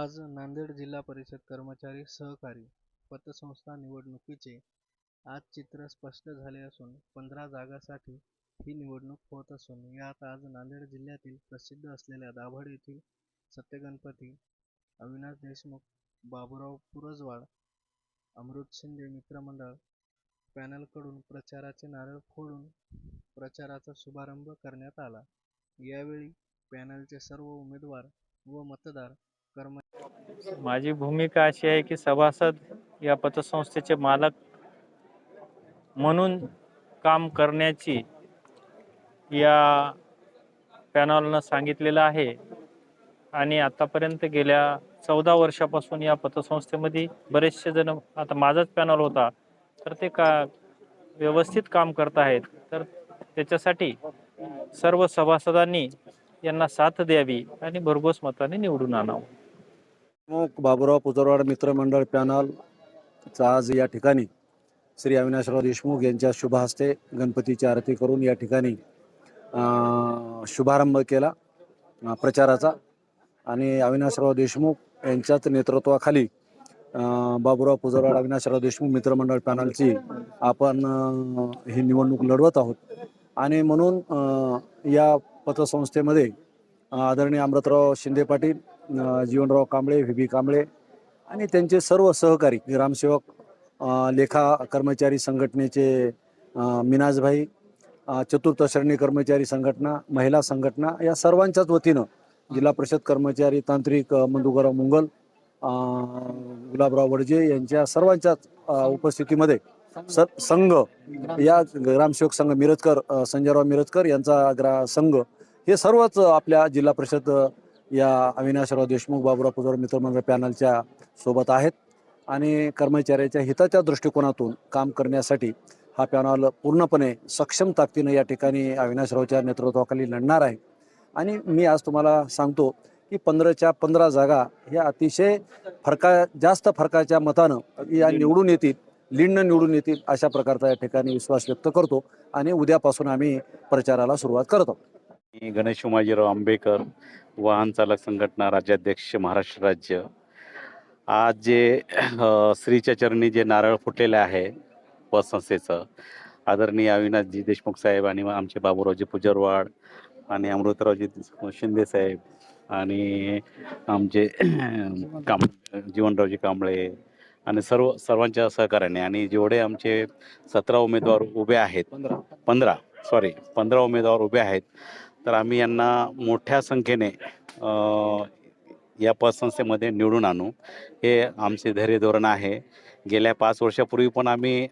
आज नांदेड जिल्हा परिषद कर्मचारी सहकारी पतसंस्था निवडणुकीचे आज चित्र स्पष्ट झाले असून पंधरा जागांसाठी ही निवडणूक होत असून यात आज नांदेड जिल्ह्यातील प्रसिद्ध असलेल्या दाभड येथील सत्यगणपती अविनाश देशमुख बाबुराव पुरजवाड अमृत शिंदे मित्रमंडळ पॅनलकडून प्रचाराचे नारळ फोडून प्रचाराचा शुभारंभ करण्यात आला. यावेळी पॅनलचे सर्व उमेदवार व मतदार कर्म माझी भूमिका अशी आहे की सभासद या पतसंस्थेचे मालक म्हणून काम करण्याची या पॅनलनं सांगितलेलं आहे. आणि आतापर्यंत गेल्या चौदा वर्षापासून या पतसंस्थेमध्ये बरेचसे जण आता माझाच पॅनल होता तर ते का व्यवस्थित काम करत आहेत. तर त्याच्यासाठी सर्व सभासदांनी यांना साथ द्यावी आणि भरघोस मताने निवडून आणावं. बाबुराव पुजरवाड मित्रमंडळ पॅनलचा आज या ठिकाणी श्री अविनाशराव देशमुख यांच्या शुभ हस्ते गणपतीची आरती करून या ठिकाणी शुभारंभ केला प्रचाराचा. आणि अविनाशराव देशमुख यांच्याच नेतृत्वाखाली बाबुराव पुजरवाड अविनाशराव देशमुख मित्रमंडळ पॅनलची आपण ही निवडणूक लढवत आहोत. आणि म्हणून या पतसंस्थेमध्ये आदरणीय अमृतराव शिंदे पाटील जीवनराव कांबळे व्ही बी कांबळे आणि त्यांचे सर्व सहकारी ग्रामसेवक लेखा कर्मचारी संघटनेचे मिनाजभाई चतुर्थ श्रेणी कर्मचारी संघटना महिला संघटना या सर्वांच्याच वतीनं जिल्हा परिषद कर्मचारी तांत्रिक मंदुगराव मुंगल गुलाबराव वडजे यांच्या सर्वांच्याच उपस्थितीमध्ये स संघ या ग्रामसेवक संघ मिरजकर संजयराव मिरजकर यांचा ग्रा संघ हे सर्वच आपल्या जिल्हा परिषद या अविनाशराव देशमुख बाबुराव पुजार मित्रमंडळ पॅनलच्या सोबत आहेत. आणि कर्मचाऱ्याच्या हिताच्या दृष्टिकोनातून काम करण्यासाठी हा पॅनल पूर्णपणे सक्षम ताकदीनं या ठिकाणी अविनाशरावच्या नेतृत्वाखाली लढणार आहे. आणि मी आज तुम्हाला सांगतो की पंधराच्या पंधरा जागा ह्या अतिशय फरका जास्त फरकाच्या मतानं या निवडून येतील लीडनं निवडून येतील अशा प्रकारचा या ठिकाणी विश्वास व्यक्त करतो. आणि उद्यापासून आम्ही प्रचाराला सुरुवात करतो. मी गणेश उमाजीराव आंबेकर वाहन चालक संघटना राज्याध्यक्ष महाराष्ट्र राज्य. आज जे श्रीच्या चरणी जे नारळ फुटलेले आहे पतसंस्थेचं आदरणीय अविनाशजी देशमुख साहेब आणि आमचे बाबूरावजी पुजरवाड आणि अमृतरावजी शिंदे साहेब आणि आमचे काम जीवनरावजी कांबळे आणि सर्व सर्वांच्या सहकार्याने आणि जेवढे आमचे सतरा उमेदवार उभे आहेत पंधरा सॉरी पंधरा उमेदवार उभे आहेत तर आम्ही यांना मोठ्या संख्येने या पतसंस्थेमध्ये निवडून आणू. हे आमचे धैर्य धोरण आहे. गेल्या पाच वर्षापूर्वी पण आम्ही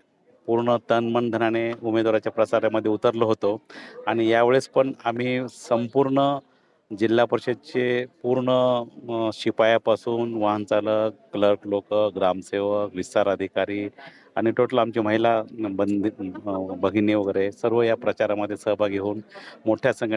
पूर्ण तन मन धनाने उमेदवाराच्या प्रसारामध्ये उतरलो होतो. आणि यावेळेस पण आम्ही संपूर्ण जिल्हा परिषदचे पूर्ण शिपायापासून वाहनचालक क्लर्क लोक ग्रामसेवक विस्तार अधिकारी आणि टोटल आमची महिला बंदी भगिनी वगैरे सर्व या प्रचारामध्ये सहभागी होऊन मोठ्या संख्येने